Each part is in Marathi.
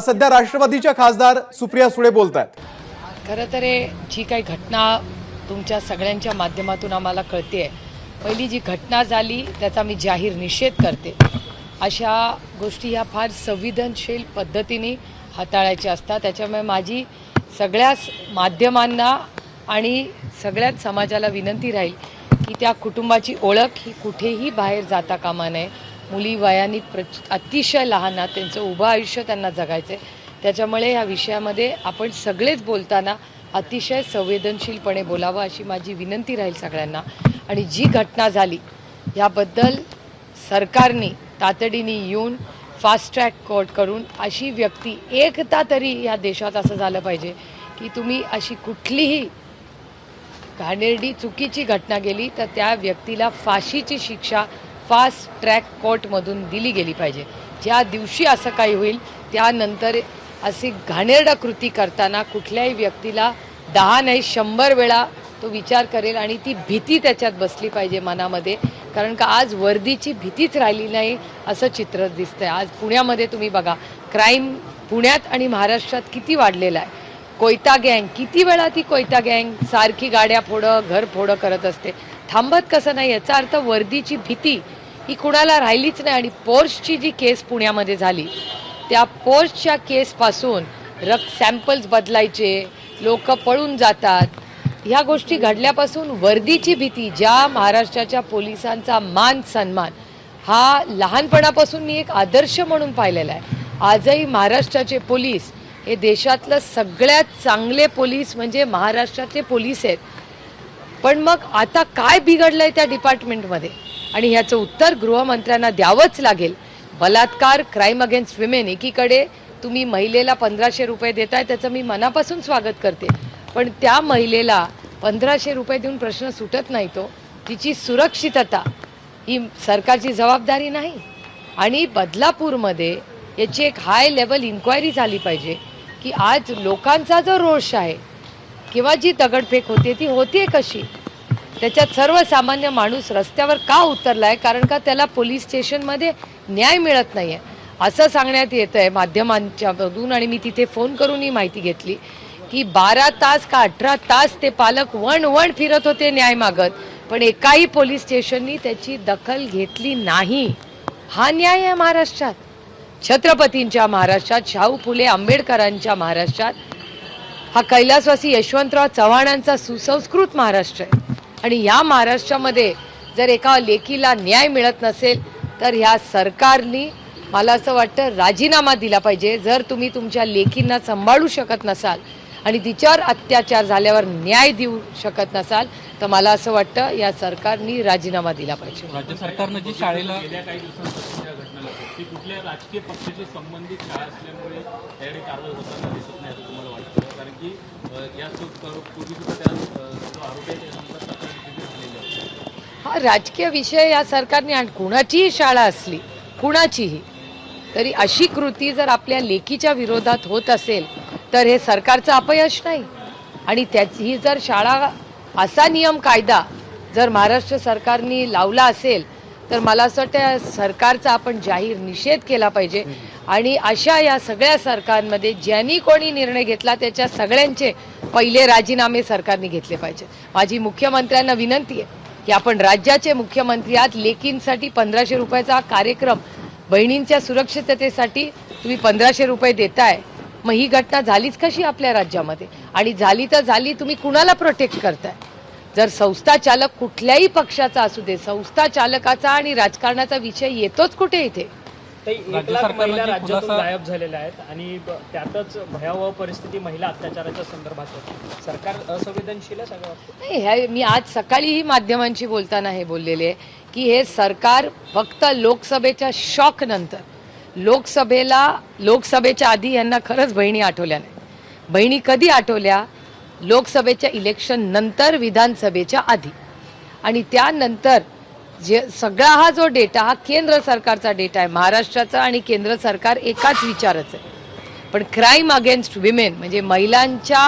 सध्या राष्ट्रवादीच्या खासदार सुप्रिया सुळे बोलत आहेत खरं तर जी काही घटना तुमच्या सगळ्यांच्या माध्यमातून आम्हाला कळते आहे. पहिली जी घटना झाली त्याचा मी जाहीर निषेध करते. अशा गोष्टी ह्या फार संवेदनशील पद्धतीने हाताळायच्या असतात. त्याच्यामुळे माझी सगळ्याच माध्यमांना आणि सगळ्याच समाजाला विनंती राहील की त्या कुटुंबाची ओळख ही कुठेही बाहेर जाता कामा नये. मुली वयाने प्र अतिशय लहान आहात त्यांचं उभं आयुष्य त्यांना जगायचं आहे त्याच्यामुळे ह्या विषयामध्ये आपण सगळेच बोलताना अतिशय संवेदनशीलपणे बोलावं अशी माझी विनंती राहील सगळ्यांना. आणि जी घटना झाली याबद्दल सरकारने तातडीने येऊन फास्ट ट्रॅक कोर्ट करून अशी व्यक्ती एकदा तरी या देशात असं झालं पाहिजे की तुम्ही अशी कुठलीही घाणेरडी चुकीची घटना गेली तर त्या व्यक्तीला फाशीची शिक्षा फास्ट ट्रॅक कोर्टमधून दिली गेली पाहिजे. ज्या दिवशी असं काही होईल त्यानंतर अशी घाणेरडा कृती करताना कुठल्याही व्यक्तीला दहा नाही शंभर वेळा तो विचार करेल आणि ती भीती त्याच्यात बसली पाहिजे मनामध्ये. कारण का आज वर्दीची भीतीच राहिली नाही असं चित्र दिसतंय. आज पुण्यामध्ये तुम्ही बघा क्राईम पुण्यात आणि महाराष्ट्रात किती वाढलेला आहे. कोयता गँग किती वेळा ती कोयता गँग सारखी गाड्या फोडं घर फोडं करत असते. थांबत कसं नाही याचा अर्थ वर्दीची भीती ही कुणाला राहिलीच नाही. आणि पोर्सची जी केस पुण्यामध्ये झाली त्या पोर्सच्या केसपासून रक्त सॅम्पल्स बदलायचे लोक पळून जातात. ह्या गोष्टी घडल्यापासून वर्दीची भीती ज्या महाराष्ट्राच्या पोलिसांचा मान सन्मान हा लहानपणापासून मी एक आदर्श म्हणून पाहिलेला आहे. आजही महाराष्ट्राचे पोलीस हे देशातलं सगळ्यात चांगले पोलीस म्हणजे महाराष्ट्राचे पोलीस आहेत. पण मग आता काय बिघडलंय त्या डिपार्टमेंटमध्ये आणि ह्याचं उत्तर गृहमंत्र्यांना द्यावंच लागेल. बलात्कार क्राईम अगेन्स्ट विमेन एकीकडे तुम्ही महिलेला पंधराशे रुपये देताय त्याचं मी मनापासून स्वागत करते. पण त्या महिलेला पंधराशे रुपये देऊन प्रश्न सुटत नाही तो. तिची सुरक्षितता ही सरकारची जबाबदारी नाही. आणि बदलापूरमध्ये याची एक हाय लेवल इन्क्वायरी झाली पाहिजे की आज लोकांचा जो रोष आहे किंवा जी दगडफेक होते ती होतीये कशी? त्याच्यात सर्वसामान्य माणूस रस्त्यावर का उतरला आहे कारण का त्याला पोलीस स्टेशनमध्ये न्याय मिळत नाही आहे असं सांगण्यात येतं आहे माध्यमांच्यामधून आणि मी तिथे फोन करून ही माहिती घेतली की बारा तास का अठरा तास ते पालक वण वण फिरत होते न्याय मागत. पण एकाही पोलीस स्टेशननी त्याची दखल घेतली नाही. हा न्याय आहे महाराष्ट्रात. छत्रपतींच्या महाराष्ट्रात शाहू फुले आंबेडकरांच्या महाराष्ट्रात हा कैलासवासी यशवंतराव चव्हाणांचा सुसंस्कृत महाराष्ट्र आहे. आणि या महाराष्ट्रामध्ये जर एका लेकीला न्याय मिळत नसेल तर ह्या सरकारनी मला असं वाटतं राजीनामा दिला पाहिजे. जर तुम्ही तुमच्या लेकींना सांभाळू शकत नसाल आणि तिच्यावर अत्याचार झाल्यावर न्याय देऊ शकत नसाल तर मला असं वाटतं या सरकारनी राजीनामा दिला पाहिजे. राज्य सरकारनं जी शाळेला गेल्या काही दिवसांपासून या घटना घडतात ती कुठल्या राजकीय पक्षाशी संबंधित शाळा असल्यामुळे त्याकडे कारवाई होताना दिसत नाही असं तुम्हाला वाटतं? कारण की या पूर्वी सुद्धा त्या जो आरोपी आहे त्याच्यानंतर हा राजकीय विषय या सरकारने आणि कुणाचीही शाळा असली कुणाचीही तरी अशी कृती जर आपल्या लेखीच्या विरोधात होत असेल तर हे सरकारचं अपयश नाही. आणि त्याची ही जर शाळा असा नियम कायदा जर महाराष्ट्र सरकारने लावला असेल तर मला असं वाटतं सरकारचा आपण जाहीर निषेध केला पाहिजे. आणि अशा या सगळ्या सरकारमध्ये ज्यांनी कोणी निर्णय घेतला त्याच्या सगळ्यांचे पहिले राजीनामे सरकारने घेतले पाहिजे माझी मुख्यमंत्र्यांना विनंती आहे की आपण राज्याचे मुख्यमंत्री आहात लेकींसाठी पंधराशे रुपयाचा कार्यक्रम बहिणींच्या सुरक्षिततेसाठी तुम्ही पंधराशे रुपये देताय. मग ही घटना झालीच कशी आपल्या राज्यामध्ये? आणि झाली तर झाली तुम्ही कुणाला प्रोटेक्ट करताय? जर संस्था चालक कुठल्याही पक्षाचा असू दे संस्था चालकाचा आणि राजकारणाचा विषय येतोच कुठे इथे? तर एक राज्य लाख महिला जी राज्यातून खुलासा- गायब झालेल्या आहेत आणि ब- त्यातच भयावह परिस्थिती महिला अत्याचाराच्या संदर्भात होती. सरकार असंवेदनशील आहे सगळं वाटतं नाही हे मी आज सकाळीही माध्यमांशी बोलताना हे बोललेले आहे की हे सरकार फक्त लोकसभेच्या शॉक नंतर लोकसभेला लोकसभेच्या आधी यांना खरंच बहिणी आठवल्या नाही. बहिणी कधी आठवल्या? लोकसभेच्या इलेक्शन नंतर विधानसभेच्या आधी. आणि त्यानंतर जे सगळा हा जो डेटा हा केंद्र सरकारचा डेटा आहे महाराष्ट्राचा आणि केंद्र सरकार एकाच विचारच आहे. पण क्राईम अगेन्स्ट विमेन म्हणजे महिलांच्या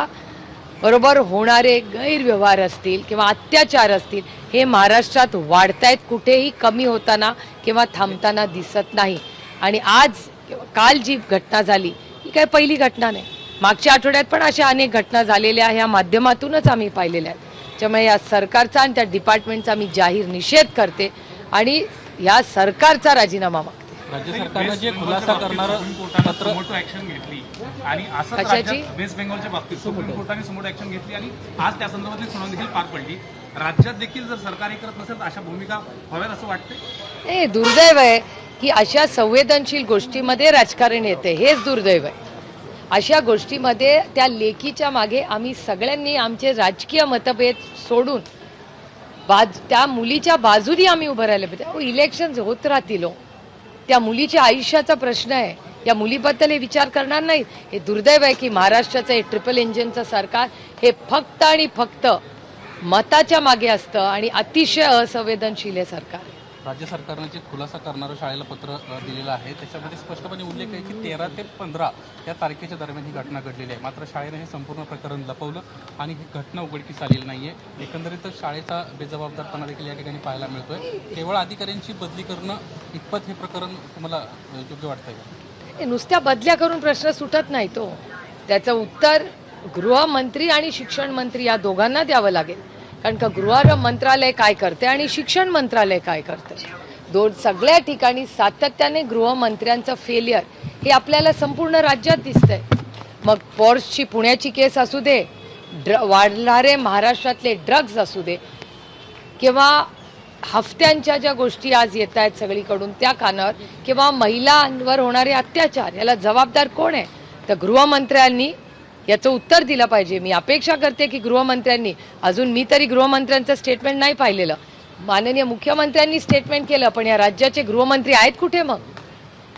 बरोबर होणारे गैरव्यवहार असतील किंवा अत्याचार असतील हे महाराष्ट्रात वाढतायत कुठेही कमी होताना किंवा थांबताना दिसत नाही. आणि आज काल जी घटना झाली ही काय पहिली घटना नाही. मागच्या आठवड्यात पण अशा अनेक घटना झालेल्या ह्या माध्यमातूनच आम्ही पाहिलेल्या आहेत. त्यामुळे या सरकारचा आणि त्या डिपार्टमेंटचा मी जाहीर निषेध करते आणि या सरकारचा राजीनामा मागते. राज्य सरकारनं जे खुलासा करणारं सुप्रीम कोर्टानं पत्र सुमोटो ऍक्शन घेतली. आणि असंच कशाची? राज्यात वेस्ट बेंगॉलच्या बाबतीत सुप्रीम कोर्टाने सुमोटो ऍक्शन घेतली आणि आज त्या संदर्भातली सुनावणी देखील पार पडली. राज्यात देखील जर सरकार हे करत नसेल तर अशा भूमिका हव्यात असं वाटतंय? दुर्दैव आहे की अशा संवेदनशील गोष्टीमध्ये राजकारण येते. हेच दुर्दैव आहे. अशा गोष्टीमध्ये त्या लेखीच्या मागे आम्ही सगळ्यांनी आमचे राजकीय मतभेद सोडून बाज त्या मुलीच्या बाजूनी आम्ही उभं राहिले. पाहिजे इलेक्शन्स होत राहतील हो. त्या मुलीच्या आयुष्याचा प्रश्न आहे. या मुलीबद्दल हे विचार करणार नाही. हे दुर्दैव आहे की महाराष्ट्राचं हे ट्रिपल इंजिनचं सरकार हे फक्त आणि फक्त मताच्या मागे असतं आणि अतिशय असंवेदनशील आहे सरकार. राज्य सरकारनं जे खुलासा करणारं शाळेला पत्र दिलेलं आहे त्याच्यामध्ये स्पष्टपणे उल्लेख आहे की तेरा ते पंधरा या तारखेच्या दरम्यान ही घटना घडलेली आहे. मात्र शाळेनं हे संपूर्ण प्रकरण लपवलं आणि ही घटना उघडकीस आलेली नाही आहे एकंदरीतच शाळेचा बेजबाबदारपणा देखील या ठिकाणी पाहायला मिळतोय. केवळ अधिकाऱ्यांची बदली करणं इतपत हे प्रकरण तुम्हाला योग्य वाटतंय का? हे नुसत्या बदल्या करून प्रश्न सुटत नाही तो हो. त्याचं उत्तर गृहमंत्री आणि शिक्षण मंत्री या दोघांना द्यावं लागेल. कारण का गृह मंत्रालय काय करते आणि शिक्षण मंत्रालय काय करते? दोन सगळ्या ठिकाणी सातत्याने गृहमंत्र्यांचं फेलियर हे आपल्याला संपूर्ण राज्यात दिसतंय. मग पॉर्सची पुण्याची केस असू दे ड्र वाढणारे महाराष्ट्रातले ड्रग्ज असू दे किंवा हफ्त्यांच्या ज्या गोष्टी आज येत आहेत सगळीकडून त्या कानावर किंवा महिलांवर होणारे अत्याचार याला जबाबदार कोण आहे? तर गृहमंत्र्यांनी याचं उत्तर दिलं पाहिजे. मी अपेक्षा करते की गृहमंत्र्यांनी अजून मी तरी गृहमंत्र्यांचं स्टेटमेंट नाही पाहिलेलं. माननीय मुख्यमंत्र्यांनी स्टेटमेंट केलं पण या राज्याचे गृहमंत्री आहेत कुठे मग?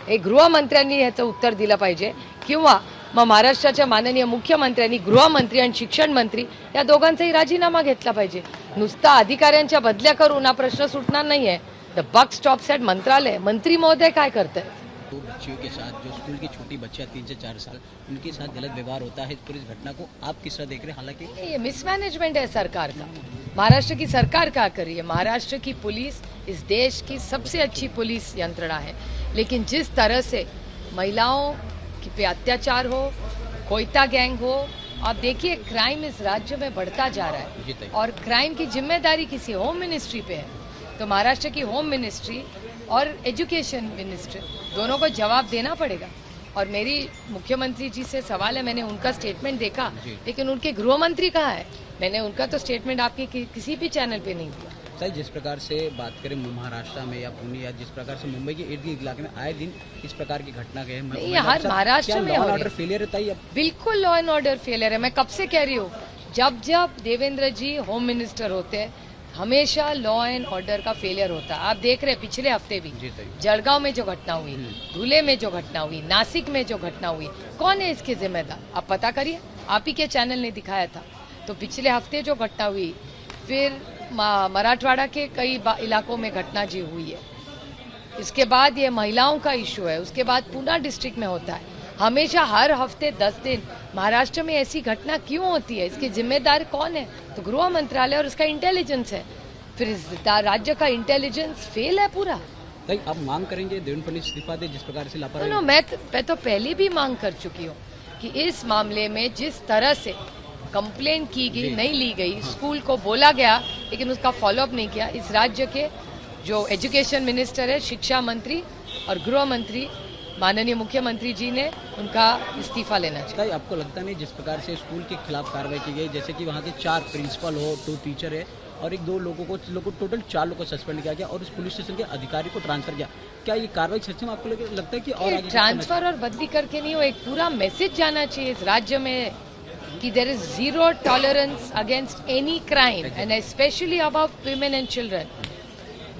हे गृहमंत्र्यांनी ह्याचं उत्तर दिलं पाहिजे. किंवा मग महाराष्ट्राच्या माननीय मुख्यमंत्र्यांनी गृहमंत्री आणि शिक्षण मंत्री या दोघांचाही राजीनामा घेतला पाहिजे. नुसता अधिकाऱ्यांच्या बदल्या करून हा प्रश्न सुटणार नाही आहे द बक स्टॉप्स ॲट मंत्रालय. मंत्री महोदय काय करताय? दो बच्चियों के साथ जो स्कूल की छोटी बच्चियाँ तीन से चार साल उनके साथ गलत व्यवहार होता है। इस पूरी घटना को आप किस तरह देख रहे हैं? हालाँकि ये मिसमैनेजमेंट है सरकार का। महाराष्ट्र की सरकार क्या कर रही है? महाराष्ट्र की पुलिस इस देश की सबसे अच्छी पुलिस यंत्रणा है। लेकिन जिस तरह से महिलाओं की पे अत्याचार हो कोयता गैंग हो आप देखिए क्राइम इस राज्य में बढ़ता जा रहा है। और क्राइम की ज़िम्मेदारी किसी होम मिनिस्ट्री पे है। तो महाराष्ट्र की होम मिनिस्ट्री और एजुकेशन मिनिस्ट्री दोनों को जवाब देना पड़ेगा। और मेरी मुख्यमंत्री जी से सवाल है मैंने उनका स्टेटमेंट देखा लेकिन उनके गृह मंत्री कहा है? मैंने उनका तो स्टेटमेंट आपके कि, किसी भी चैनल पे नहीं दिया। सर जिस प्रकार से बात करें महाराष्ट्र में या पुणे या जिस प्रकार से मुंबई के इर्द गिर्द इलाके में आए दिन इस प्रकार की घटना गए नहीं, हर महाराष्ट्र में ऑर्डर फेलियर है बिल्कुल लॉ एंड ऑर्डर फेलियर है। मैं कब से कह रही हूँ जब जब देवेंद्र जी होम मिनिस्टर होते हैं हमेशा लॉ एंड ऑर्डर का फेलियर होता है। आप देख रहे हैं पिछले हफ़्ते भी। जलगांव में जो घटना हुई धुले में जो घटना हुई नासिक में जो घटना हुई कौन है इसके जिम्मेदार? आप पता करिए। आप ही के चैनल ने दिखाया था। तो पिछले हफ़्ते जो घटना हुई फिर मराठवाड़ा के कई इलाकों में घटना जी हुई है। इसके बाद ये महिलाओं का इशू है। उसके बाद पूना डिस्ट्रिक्ट में होता है। हमेशा हर हफ़्ते दस दिन। महाराष्ट्र में ऐसी घटना क्यों होती है? इसकी जिम्मेदार कौन है? तो गृह मंत्रालय और उसका इंटेलिजेंस है। फिर इस राज्य का इंटेलिजेंस फेल है पूरा? ताई आप मांग करेंगे देवेंद्र इस्तीफा दे जिस प्रकार से लापरवाही नो मैं तो, मैं तो पहले भी मांग कर चुकी हूँ कि इस मामले में जिस तरह से कंप्लेन की गई नहीं ली गई स्कूल को बोला गया लेकिन उसका फॉलोअप नहीं किया। इस राज्य के जो एजुकेशन मिनिस्टर है शिक्षा मंत्री और गृह मंत्री माननीय मुख्यमंत्री जी ने उनका इस्तीफा लेना चाहिए। आपको लगता नहीं जिस प्रकार से स्कूल के खिलाफ कार्रवाई की गई जैसे कि वहाँ के चार प्रिंसिपल हो दो टीचर है और एक दो लोगों को लोगों टोटल चार लोगों को सस्पेंड किया गया और उस पुलिस स्टेशन के अधिकारी को ट्रांसफ़र किया। क्या ये कार्रवाई सच में आपको लगता है कि और ट्रांसफ़र और बदली करके नहीं हो एक पूरा मैसेज जाना चाहिए इस राज्य में कि there is zero tolerance against any crime and specially about women and children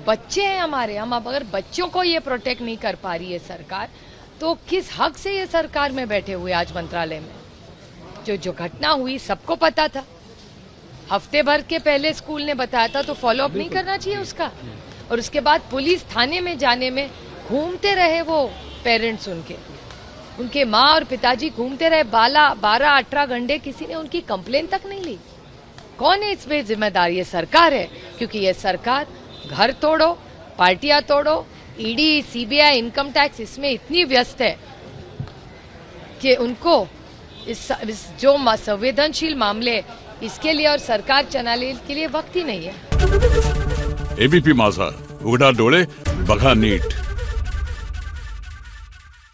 बच्चे हैं हमारे हम अब अगर बच्चों को ये प्रोटेक्ट नहीं कर पा रही है सरकार तो किस हक से ये सरकार में बैठे हुए आज मंत्रालय में? जो जो घटना हुई सबको पता था। हफ़्ते भर के पहले स्कूल ने बताया था तो फॉलो अप नहीं करना चाहिए उसका। और उसके बाद पुलिस थाने में जाने में घूमते रहे वो पेरेंट्स उनके। उनके माँ और पिताजी घूमते रहे बाला बारह अठारह घंटे किसी ने उनकी कंप्लेन तक नहीं ली। कौन है इसमें जिम्मेदार ये सरकार है क्योंकि ये सरकार घर तोड़ो पार्टियाँ तोड़ो ईडी सीबीआई इनकम टैक्स इसमें इतनी व्यस्त है कि उनको इस, इस जो संवेदनशील मामले इसके लिए और सरकार चलाने के लिए वक्त ही नहीं है। एबीपी माझा उगड़ा डोले बघा नीट।